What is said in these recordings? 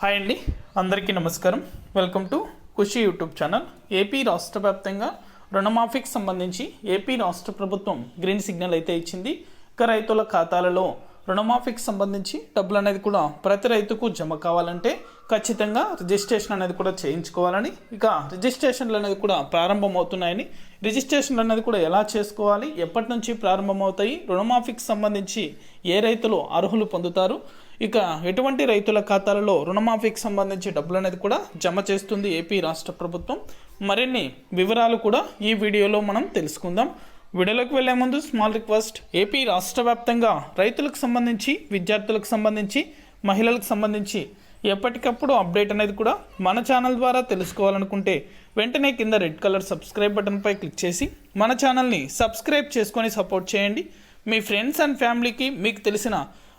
Hi అండి అందరికీ నమస్కారం. Welcome to Khushi YouTube channel AP రాష్ట్ర వ్యాప్తంగా రుణమాఫీకి సంబంధించి ఏపీ రాష్ట్ర ప్రభుత్వం గ్రీన్ సిగ్నల్ అయితే ఇచ్చింది. ఇక రైతుల ఖాతాలలో రుణమాఫీకి సంబంధించి డబ్బులు అనేది కూడా ప్రతి రైతుకు జమ కావాలంటే ఖచ్చితంగా రిజిస్ట్రేషన్ అనేది కూడా చేయించుకోవాలని ఇక రిజిస్ట్రేషన్లు అనేది కూడా ప్రారంభమవుతున్నాయని రిజిస్ట్రేషన్లు అనేది కూడా ఎలా చేసుకోవాలి ఎప్పటి నుంచి ప్రారంభమవుతాయి రుణమాఫీకి సంబంధించి ఏ రైతులు అర్హులు పొందుతారు ఇక ఎటువంటి రైతుల ఖాతాలలో రుణమాఫీకి సంబంధించి డబ్బులు అనేది కూడా జమ చేస్తుంది ఏపీ రాష్ట్ర ప్రభుత్వం. మరిన్ని వివరాలు కూడా ఈ వీడియోలో మనం తెలుసుకుందాం. వీడియోలోకి వెళ్ళే ముందు స్మాల్ రిక్వెస్ట్ ఏపీ రాష్ట్ర వ్యాప్తంగా రైతులకు సంబంధించి విద్యార్థులకు సంబంధించి మహిళలకు సంబంధించి ఎప్పటికప్పుడు అప్డేట్ అనేది కూడా మన ఛానల్ ద్వారా తెలుసుకోవాలనుకుంటే వెంటనే కింద రెడ్ కలర్ సబ్స్క్రైబ్ బటన్పై క్లిక్ చేసి మన ఛానల్ని సబ్స్క్రైబ్ చేసుకొని సపోర్ట్ చేయండి. మీ ఫ్రెండ్స్ అండ్ ఫ్యామిలీకి మీకు తెలిసిన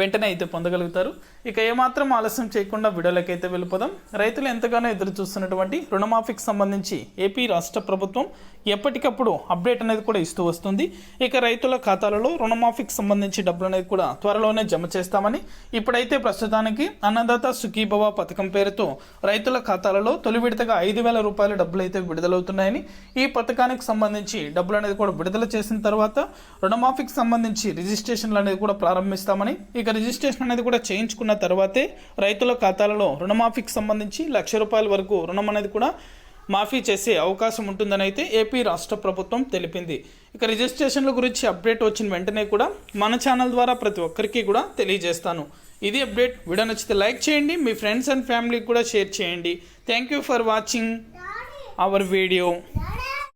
వెంటనే అయితే పొందగలుగుతారు. ఇక ఏమాత్రం ఆలస్యం చేయకుండా విడుదలకైతే వెళ్ళిపోదాం. రైతులు ఎంతగానో ఎదురు చూస్తున్నటువంటి రుణమాఫీకి సంబంధించి ఏపీ రాష్ట్ర ప్రభుత్వం ఎప్పటికప్పుడు అప్డేట్ అనేది కూడా ఇస్తూ వస్తుంది. ఇక రైతుల ఖాతాలలో రుణమాఫీకి సంబంధించి డబ్బులు అనేది కూడా త్వరలోనే జమ చేస్తామని ఇప్పుడైతే ప్రస్తుతానికి అన్నదాత సుఖీభవ పథకం పేరుతో రైతుల ఖాతాలలో తొలి విడతగా ఐదు వేల రూపాయల డబ్బులు అయితే విడుదలవుతున్నాయని ఈ పథకానికి సంబంధించి డబ్బులు అనేది కూడా విడుదల చేసిన తర్వాత రుణమాఫీకి సంబంధించి రిజిస్ట్రేషన్లు అనేది కూడా ప్రారంభిస్తామని ఇక ఇక రిజిస్ట్రేషన్ అనేది కూడా చేయించుకున్న తర్వాతే రైతుల ఖాతాలలో రుణమాఫీకి సంబంధించి లక్ష రూపాయల వరకు రుణం అనేది కూడా మాఫీ చేసే అవకాశం ఉంటుందని అయితే ఏపీ రాష్ట్ర ప్రభుత్వం తెలిపింది. ఇక రిజిస్ట్రేషన్ల గురించి అప్డేట్ వచ్చిన వెంటనే కూడా మన ఛానల్ ద్వారా ప్రతి ఒక్కరికి కూడా తెలియజేస్తాను. ఇది అప్డేట్. వీడియో నచ్చితే లైక్ చేయండి మీ ఫ్రెండ్స్ అండ్ ఫ్యామిలీకి కూడా షేర్ చేయండి. Thank you for watching our video.